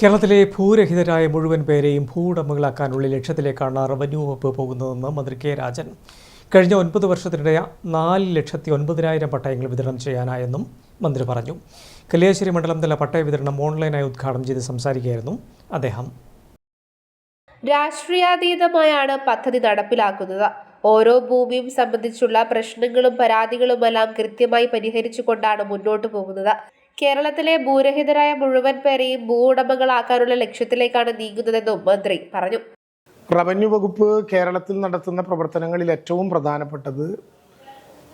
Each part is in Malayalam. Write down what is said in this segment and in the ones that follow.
കേരളത്തിലെ ഭൂരഹിതരായ മുഴുവൻ പേരെയും ഭൂവുടമകളാക്കാനുള്ള ലക്ഷ്യത്തിലേക്കാണ് റവന്യൂ വകുപ്പ് പോകുന്നതെന്ന് മന്ത്രി കെ രാജൻ. കഴിഞ്ഞ ഒൻപത് വർഷത്തിനിടെ നാല് ലക്ഷത്തി ഒൻപതിനായിരം പട്ടയങ്ങൾ വിതരണം ചെയ്യാനായെന്നും മന്ത്രി പറഞ്ഞു. കല്യാശ്ശേരി മണ്ഡലം തല പട്ടയ വിതരണം ഓൺലൈനായി ഉദ്ഘാടനം ചെയ്ത് സംസാരിക്കുകയായിരുന്നു അദ്ദേഹം. രാഷ്ട്രീയാതീതമായാണ് പദ്ധതി നടപ്പിലാക്കുന്നത്. ഓരോ ഭൂമിയും സംബന്ധിച്ചുള്ള പ്രശ്നങ്ങളും പരാതികളുമെല്ലാം കൃത്യമായി പരിഹരിച്ചുകൊണ്ടാണ് മുന്നോട്ടു പോകുന്നത്. കേരളത്തിലെ ഭൂരഹിതരായ മുഴുവൻ പേരെയും ഭൂ ഉടമകളാക്കാനുള്ള ലക്ഷ്യത്തിലേക്കാണ് നീങ്ങുന്നതെന്നും മന്ത്രി പറഞ്ഞു. റവന്യൂ വകുപ്പ് കേരളത്തിൽ നടത്തുന്ന പ്രവർത്തനങ്ങളിൽ ഏറ്റവും പ്രധാനപ്പെട്ടത്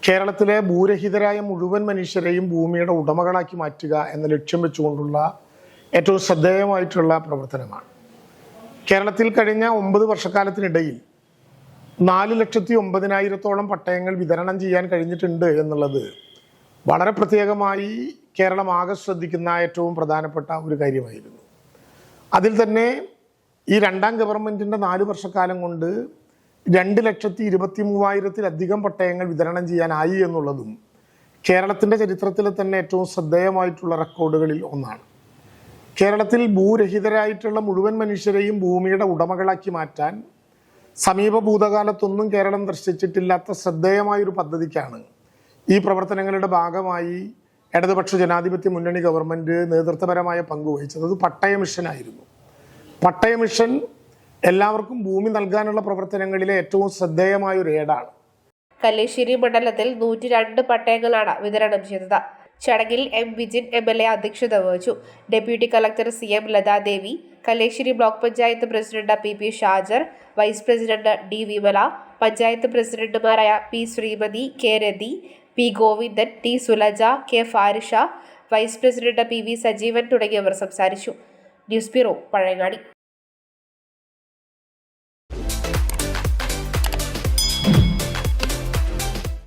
കേരളത്തിലെ ഭൂരഹിതരായ മുഴുവൻ മനുഷ്യരെയും ഭൂമിയുടെ ഉടമകളാക്കി മാറ്റുക എന്ന ലക്ഷ്യം വെച്ചുകൊണ്ടുള്ള ഏറ്റവും ശ്രദ്ധേയമായിട്ടുള്ള പ്രവർത്തനമാണ്. കേരളത്തിൽ കഴിഞ്ഞ ഒമ്പത് വർഷക്കാലത്തിനിടയിൽ നാല് ലക്ഷത്തി ഒമ്പതിനായിരത്തോളം പട്ടയങ്ങൾ വിതരണം ചെയ്യാൻ കഴിഞ്ഞിട്ടുണ്ട് എന്നുള്ളത് വളരെ പ്രത്യേകമായി കേരളം ആകെ ശ്രദ്ധിക്കുന്ന ഏറ്റവും പ്രധാനപ്പെട്ട ഒരു കാര്യമായിരുന്നു. അതിൽ തന്നെ ഈ രണ്ടാം ഗവൺമെന്റിന്റെ നാല് വർഷക്കാലം കൊണ്ട് രണ്ട് ലക്ഷത്തി ഇരുപത്തി മൂവായിരത്തിലധികം പട്ടയങ്ങൾ വിതരണം ചെയ്യാനായി എന്നുള്ളതും കേരളത്തിന്റെ ചരിത്രത്തിലെ തന്നെ ഏറ്റവും ശ്രദ്ധേയമായിട്ടുള്ള റെക്കോർഡുകളിൽ ഒന്നാണ്. കേരളത്തിൽ ഭൂരഹിതരായിട്ടുള്ള മുഴുവൻ മനുഷ്യരെയും ഭൂമിയുടെ ഉടമകളാക്കി മാറ്റാൻ സമീപ ഭൂതകാലത്തൊന്നും കേരളം ദർശിച്ചിട്ടില്ലാത്ത ശ്രദ്ധേയമായൊരു പദ്ധതിക്കാണ് ഈ പ്രവർത്തനങ്ങളുടെ ഭാഗമായി ഇടതുപക്ഷ ജനാധിപത്യ മുന്നണി ഗവൺമെന്റ് നേതൃത്വപരമായ പങ്ക് വഹിച്ചത് അത് പട്ടയ മിഷനായിരുന്നു പട്ടയ മിഷൻ എല്ലാവർക്കും ഭൂമി നൽകാനുള്ള പ്രവർത്തനങ്ങളിലെ ഏറ്റവും ശ്രദ്ധേയമായ ഒരു ഏടാണ്. കല്ലേശ്ശേരി മണ്ഡലത്തിൽ നൂറ്റി രണ്ട് പട്ടയങ്ങളാണ് വിതരണം ചെയ്തത്. ചടങ്ങിൽ M Vijin M L A അധ്യക്ഷത വഹിച്ചു. Deputy collector C M Lathadevi Kalliasseri block panchayat president P P Shajar vice president D Vimala panchayat പ്രസിഡന്റുമാരായ P Sreemathi K Rathi P Govindan T Sulaja K Farisha vice president P V Sajeevan തുടങ്ങിയവർ സംസാരിച്ചു. News bureau Pazhayangadi.